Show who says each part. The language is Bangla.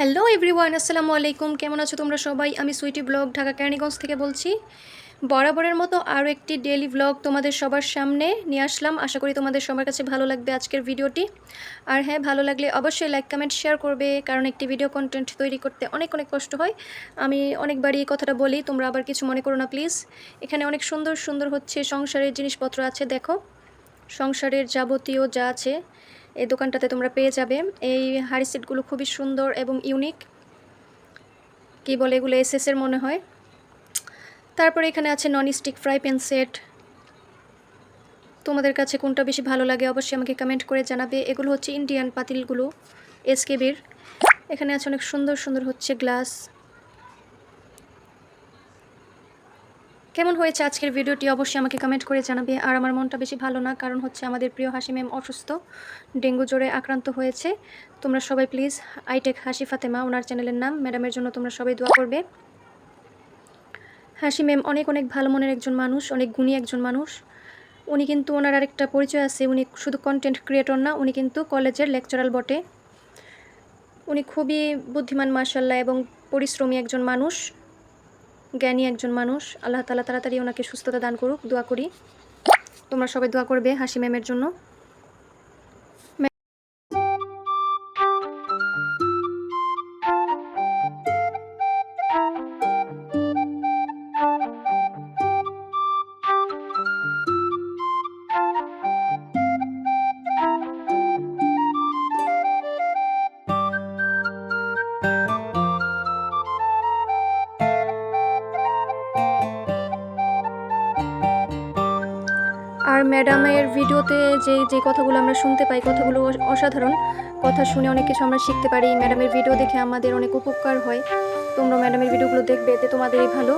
Speaker 1: হ্যালো এভরিওয়ান আসসালামু আলাইকুম। কেমন আছো তোমরা সবাই? আমি সুইটি ব্লগ ঢাকা কেরানীগঞ্জ থেকে বলছি। বরাবরের মতো আরও একটি ডেলি ব্লগ তোমাদের সবার সামনে নিয়ে আসলাম। আশা করি তোমাদের সবার কাছে ভালো লাগবে আজকের ভিডিওটি। আর হ্যাঁ ভালো লাগলে অবশ্যই লাইক কমেন্ট শেয়ার করবে, কারণ একটি ভিডিও কন্টেন্ট তৈরি করতে অনেক অনেক কষ্ট হয়। আমি অনেকবারই এই কথাটা বলি, তোমরা আবার কিছু মনে করো না প্লিজ এখানে অনেক সুন্দর সুন্দর হচ্ছে সংসারের জিনিসপত্র আছে, দেখো। সংসারের যাবতীয় যা আছে এই দোকানটাতে তোমরা পেয়ে যাবে। এই হাড়ি সেটগুলো খুবই সুন্দর এবং ইউনিক কি বলে এগুলো এসএসের মনে হয়। তারপরে এখানে আছে non stick fry pan set তোমাদের কাছে কোনটা বেশি ভালো লাগে অবশ্যই আমাকে কমেন্ট করে জানাবে। এগুলো হচ্ছে ইন্ডিয়ান পাতিলগুলো এসকেবির এখানে আছে অনেক সুন্দর সুন্দর হচ্ছে গ্লাস কেমন হয়েছে আজকের ভিডিওটি অবশ্যই আমাকে কমেন্ট করে জানাবে। আর আমার মনটা বেশি ভালো না, কারণ হচ্ছে আমাদের প্রিয় হাসি ম্যাম অসুস্থ, ডেঙ্গু জ্বরে আক্রান্ত হয়েছে। তোমরা সবাই প্লিজ আইটেক হাসি ফাতেমা ওনার চ্যানেলের নাম। ম্যাডামের জন্য তোমরা সবাই দোয়া করবে। হাসি ম্যাম অনেক অনেক ভালো মনের একজন মানুষ, অনেক গুণী একজন মানুষ। উনি কিন্তু ওনার আরেকটা পরিচয় আছে, উনি শুধু কন্টেন্ট ক্রিয়েটর না, উনি কিন্তু কলেজের লেকচারাল বটে। উনি খুবই বুদ্ধিমান মার্শাল্লাহ এবং পরিশ্রমী একজন মানুষ। জ্ঞানী একজন মানুষ। আল্লাহ তালা তাড়াতাড়ি ওনাকে সুস্থতা দান করুক, দোয়া করি। তোমরা সবাই দোয়া করবে হাসি ম্যামের জন্য। আর ম্যাডামের ভিডিওতে যে যে কথাগুলো আমরা শুনতে পাই, কথাগুলো অসাধারণ। কথা শুনে অনেক কিছু আমরা শিখতে পারি। ম্যাডামের ভিডিও দেখে আমাদের অনেক উপকার হয়। তোমরা ম্যাডামের ভিডিওগুলো দেখবে, এতে তোমাদেরই ভালো।